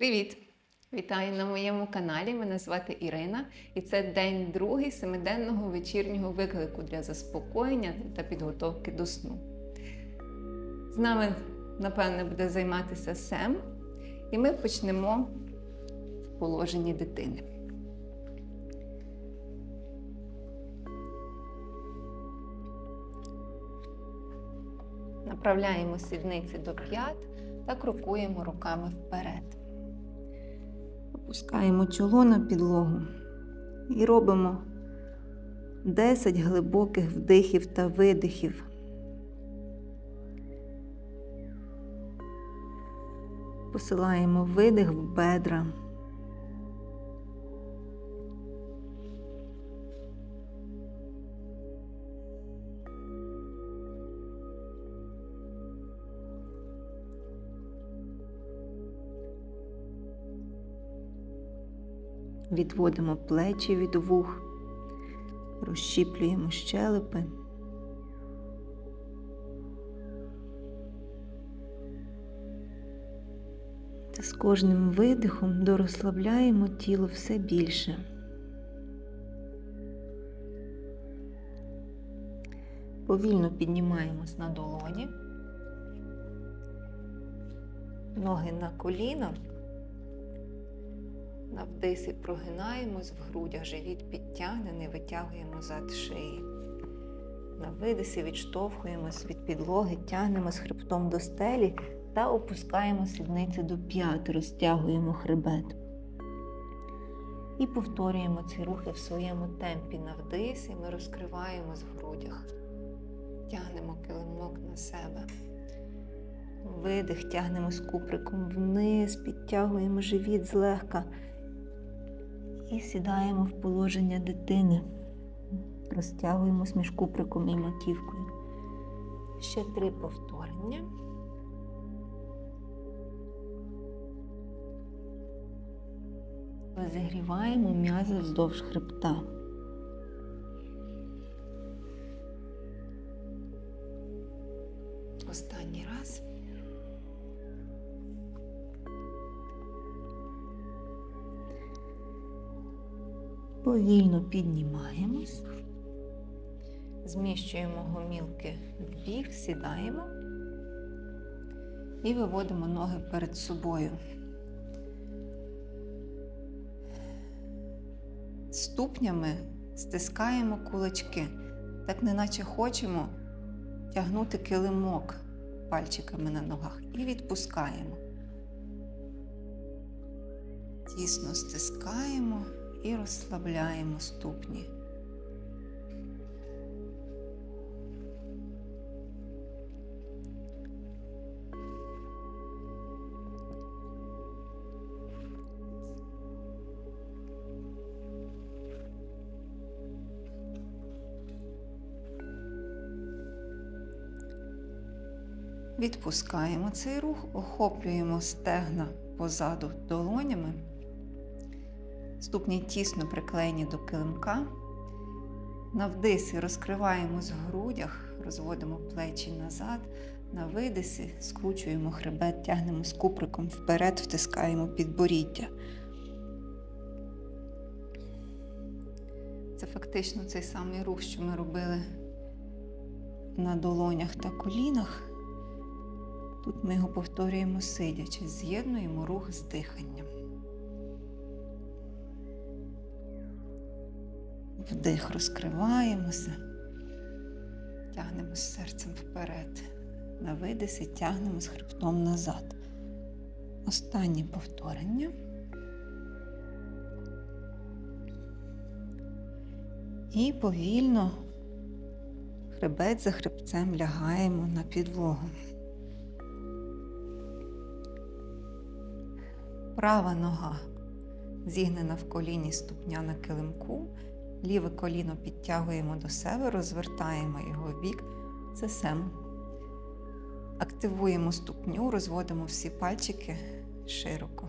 Привіт! Вітаю на моєму каналі. Мене звати Ірина, і це день другий семиденного вечірнього виклику для заспокоєння та підготовки до сну. З нами, напевне, буде займатися Сем, і ми почнемо в положенні дитини. Направляємо сідниці до п'ят та крокуємо руками вперед. Опускаємо чоло на підлогу і робимо 10 глибоких вдихів та видихів. Посилаємо видих в бедра. Відводимо плечі від вух, розщіплюємо щелепи. Та з кожним видихом дорозслабляємо тіло все більше. Повільно піднімаємось на долоні, ноги на коліна. На вдисі прогинаємось в грудях, живіт підтягнений, витягуємо зад шиї. На видисі відштовхуємось від підлоги, тягнемось хребтом до стелі та опускаємо сідниці до п'ят, розтягуємо хребет. І повторюємо ці рухи в своєму темпі. На вдисі ми розкриваємось в грудях, тягнемо килимок на себе. Видих, тягнемось куприком вниз, підтягуємо живіт злегка. І сідаємо в положення дитини. розтягуємо між куприком і маківкою. Ще три повторення. Розігріваємо м'язи вздовж хребта. Повільно піднімаємось, зміщуємо гомілки в бік, сідаємо і виводимо ноги перед собою. Ступнями стискаємо кулачки, так неначе хочемо тягнути килимок пальчиками на ногах і відпускаємо. Тісно стискаємо і розслабляємо ступні. Відпускаємо цей рух, охоплюємо стегна позаду долонями. Ступні тісно приклеєні до килимка. На вдисі розкриваємось в грудях, розводимо плечі назад. На видисі скручуємо хребет, тягнемо з куприком вперед, втискаємо підборіддя. Це фактично цей самий рух, що ми робили на долонях та колінах. Тут ми його повторюємо сидячи, з'єднуємо рух з диханням. Вдих розкриваємося, тягнемо з серцем вперед. На видисі тягнемо з хребтом назад. Останнє повторення. І повільно хребет за хребцем лягаємо на підлогу. Права нога зігнена в коліні ступня на килимку. Ліве коліно підтягуємо до себе, розвертаємо його в бік. Це сем. Активуємо ступню, розводимо всі пальчики широко.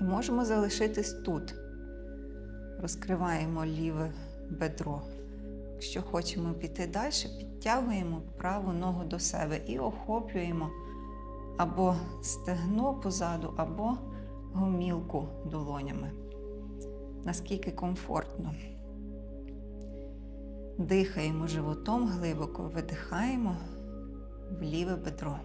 І можемо залишитись тут. Розкриваємо ліве бедро. Якщо хочемо піти далі, підтягуємо праву ногу до себе і охоплюємо або стегно позаду, або гомілку долонями. Наскільки комфортно. Дихаємо животом глибоко, видихаємо в ліве бедро.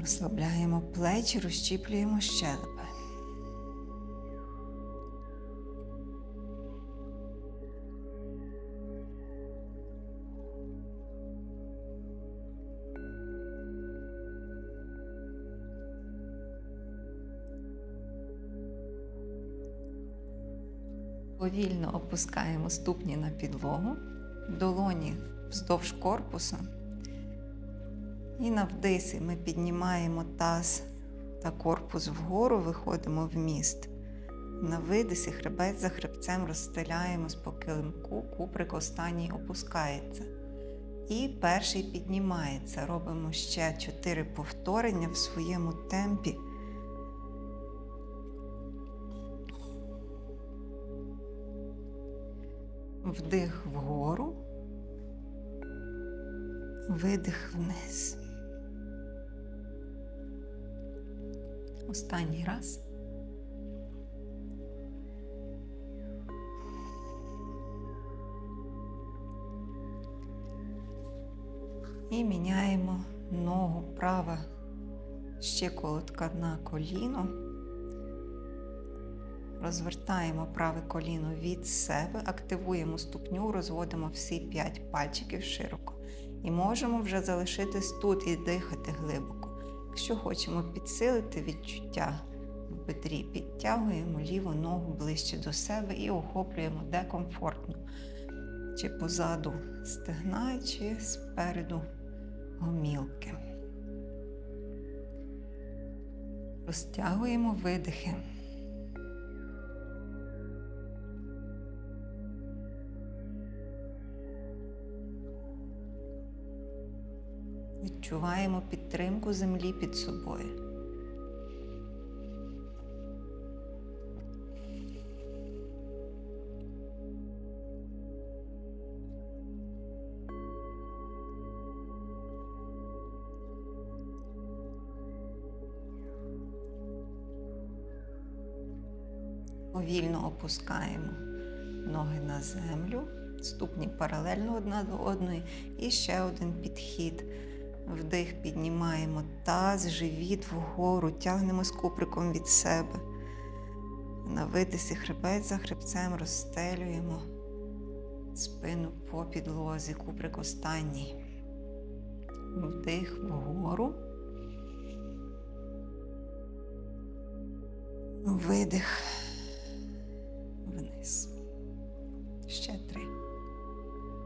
Розслабляємо плечі, розщіплюємо щелепи. Повільно опускаємо ступні на підлогу, долоні вздовж корпуса. І на вдисі ми піднімаємо таз та корпус вгору, виходимо в міст. На видисі хребець за хребцем розстеляємось по куприк останній опускається. І перший піднімається. Робимо ще 4 повторення в своєму темпі. Вдих вгору, видих вниз. Останній раз. І міняємо ногу права щиколотка на коліно. Розвертаємо праве коліно від себе, активуємо ступню, розводимо всі 5 пальчиків широко. І можемо вже залишитись тут і дихати глибоко. Якщо хочемо підсилити відчуття в бедрі, підтягуємо ліву ногу ближче до себе і охоплюємо де комфортно. Чи позаду стегна, чи спереду гомілки. Розтягуємо видихи. Відчуваємо підтримку землі під собою. Повільно опускаємо ноги на землю, ступні паралельно одна до одної. І ще один підхід. Вдих, піднімаємо таз, живіт вгору, тягнемо з куприком від себе. На видисі хребець за хребцем розстелюємо спину по підлозі, куприк останній. Вдих вгору. Видих вниз. Ще три.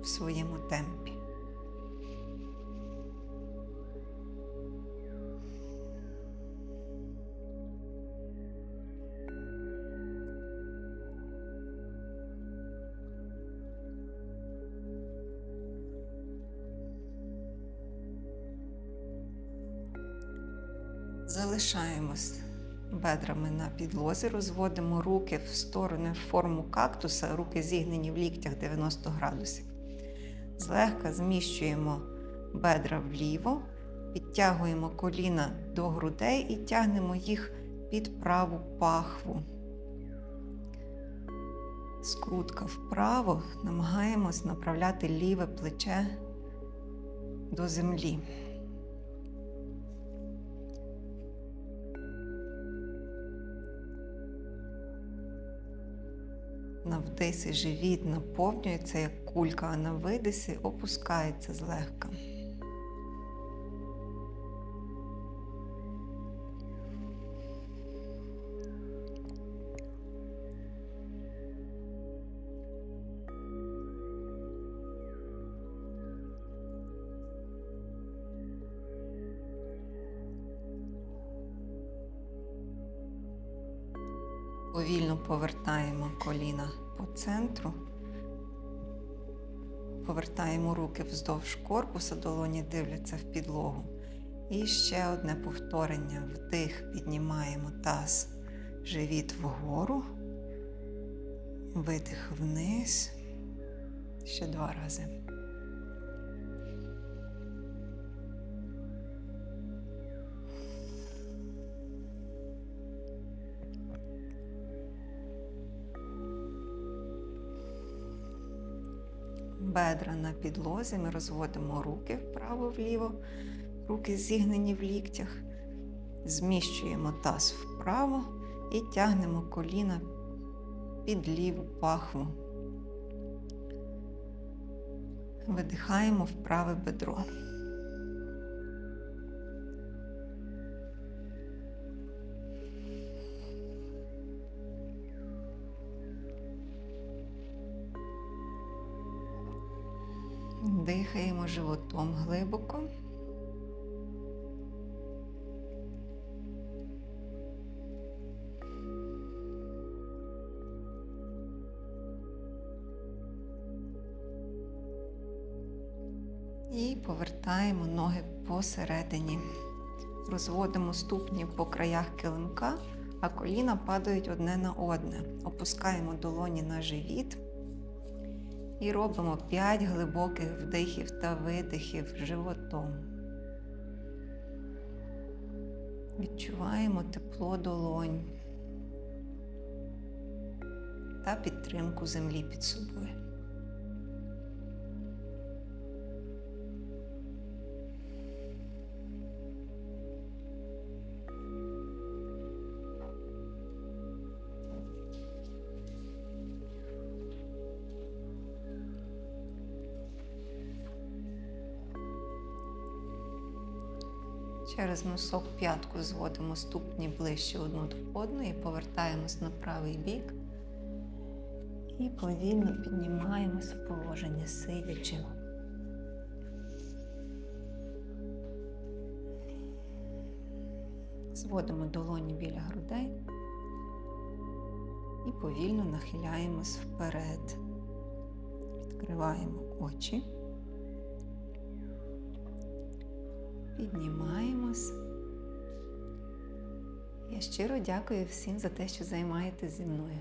В своєму темпі. Залишаємось бедрами на підлозі, розводимо руки в сторони в форму кактуса, руки зігнені в ліктях 90 градусів. Злегка зміщуємо бедра вліво, підтягуємо коліна до грудей і тягнемо їх під праву пахву. Скрутка вправо, намагаємось направляти ліве плече до землі. На вдисі живіт наповнюється як кулька, а на видисі опускається злегка. Повільно повертаємо коліна по центру, повертаємо руки вздовж корпуса, долоні дивляться в підлогу. І ще одне повторення. Вдих, піднімаємо таз, живіт вгору, видих вниз. Ще два рази. Бедра на підлозі. Ми розводимо руки вправо-вліво, руки зігнені в ліктях. Зміщуємо таз вправо і тягнемо коліна під ліву пахву. Видихаємо в праве бедро. Дихаємо животом глибоко. І повертаємо ноги посередині. Розводимо ступні по краях килимка, а коліна падають одне на одне. Опускаємо долоні на живіт. І робимо 5 глибоких вдихів та видихів животом. Відчуваємо тепло долонь та підтримку землі під собою. Через носок п'ятку зводимо ступні ближче одну до одної, повертаємось на правий бік і повільно піднімаємось в положення сидячи. Зводимо долоні біля грудей і повільно нахиляємось вперед. Відкриваємо очі. Піднімаємось. Я щиро дякую всім за те, що займаєтесь зі мною.